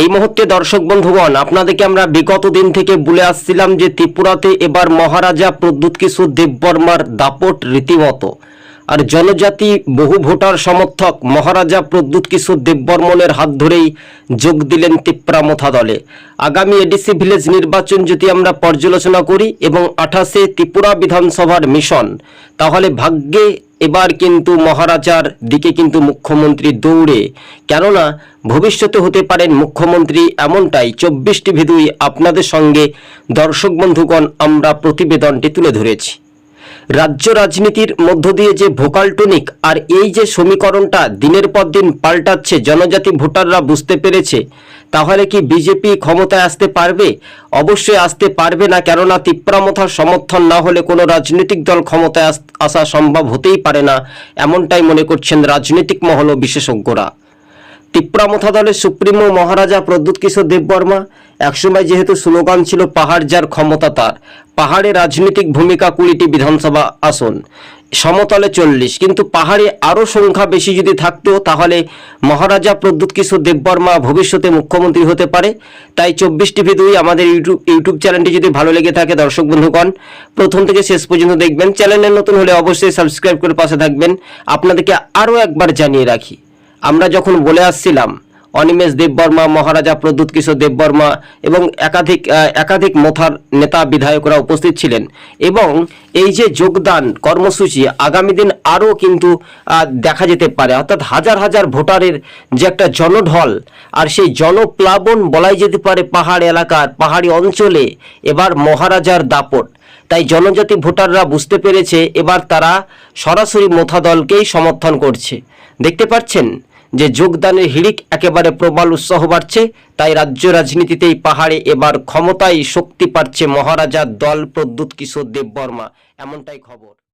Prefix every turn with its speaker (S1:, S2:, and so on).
S1: এই মুহূর্তে দর্শক বন্ধুগণ, আপনাদেরকে আমরা বিগত দিন থেকে বলে আসছিলাম যে ত্রিপুরাতে এবার মহারাজা প্রদ্যুৎ কিশোর দেববর্মার দাপট রীতিমতো। আর জনজাতি বহু ভোটার সমর্থক মহারাজা প্রদ্যুৎ কিশোর দেববর্মনের হাত ধরেই যোগ দিলেন তিপ্রামথা দলে। আগামী এডিসি ভিলেজ নির্বাচন যদি আমরা পর্যালোচনা করি এবং আঠাশে ত্রিপুরা বিধানসভার মিশন, তাহলে ভাগ্যে এবার কিন্তু মহারাজার দিকে কিন্তু মুখ্যমন্ত্রী দৌড়ে। কেননা, ভবিষ্যতে হতে পারেন মুখ্যমন্ত্রী এমনটাই, চব্বিশটি ভেদুই আপনাদের সঙ্গে দর্শক বন্ধুগণ আমরা প্রতিবেদনটি তুলে ধরেছি। রাজ্য রাজনীতির মধ্য দিয়ে যে ভোকাল টনিক আর এই যে সমীকরণটা দিনের পর দিন পাল্টাচ্ছে, জনজাতি ভোটাররা বুঝতে পেরেছে, তাহলে কি বিজেপি ক্ষমতায় আসতে পারবে? অবশ্যই আসতে পারবে না, কেননা তিপ্রামথার সমর্থন না হলে কোনো রাজনৈতিক দল ক্ষমতায় আস- সম্ভব হতেই পারে না, এমনটাই মনে করছেন রাজনৈতিক মহল ও বিশেষজ্ঞরা। তিপ্রামথা দলের সুপ্রিমো মহারাজা প্রদ্যুৎ কিশোর দেববর্মা একসময় যেহেতু স্লোগান ছিল পাহাড় যার ক্ষমতা তার, পাহাড়ে রাজনৈতিক ভূমিকা কুড়িটি বিধানসভা আসন, সমতলে চল্লিশ। কিন্তু পাহাড়ে আরও সংখ্যা বেশি যদি থাকতো, তাহলে মহারাজা প্রদ্যুৎ কিশোর দেববর্মা ভবিষ্যতে মুখ্যমন্ত্রী হতে পারে। তাই চব্বিশ টিভি দুই আমাদের ইউটিউব ইউটিউব চ্যানেলটি যদি ভালো লেগে থাকে, দর্শক বন্ধুগণ, প্রথম থেকে শেষ পর্যন্ত দেখবেন। চ্যানেলে নতুন হলে অবশ্যই সাবস্ক্রাইব করে পাশে থাকবেন। আপনাদেরকে আরও একবার জানিয়ে রাখি। আমরা যখন বলে আসছিলাম, অনিমেষ দেববর্মা, মহারাজা প্রদ্যুৎ কিশোর দেববর্মা এবং একাধিক একাধিক মথার নেতা বিধায়করা উপস্থিত ছিলেন এবং এই যে যোগদান কর্মসূচি আগামী দিন আরও কিন্তু দেখা যেতে পারে। অর্থাৎ হাজার হাজার ভোটারের যে একটা জনঢল আর সেই জনপ্লাবন বলাই যেতে পারে পাহাড় এলাকার, পাহাড়ি অঞ্চলে এবার মহারাজার দাপট। তাই জনজাতি ভোটাররা বুঝতে পেরেছে, এবার তারা সরাসরি মোথা দলকেই সমর্থন করছে। দেখতে পাচ্ছেন যে যোগদানের হিড়িক একেবারে প্রবল উৎসাহ বাড়ছে, তাই রাজ্য রাজনীতিতেই পাহাড়ে এবার ক্ষমতায় শক্তি পাচ্ছে মহারাজার দল প্রদ্যুৎ কিশোর দেববর্মা। এমনটাই খবর।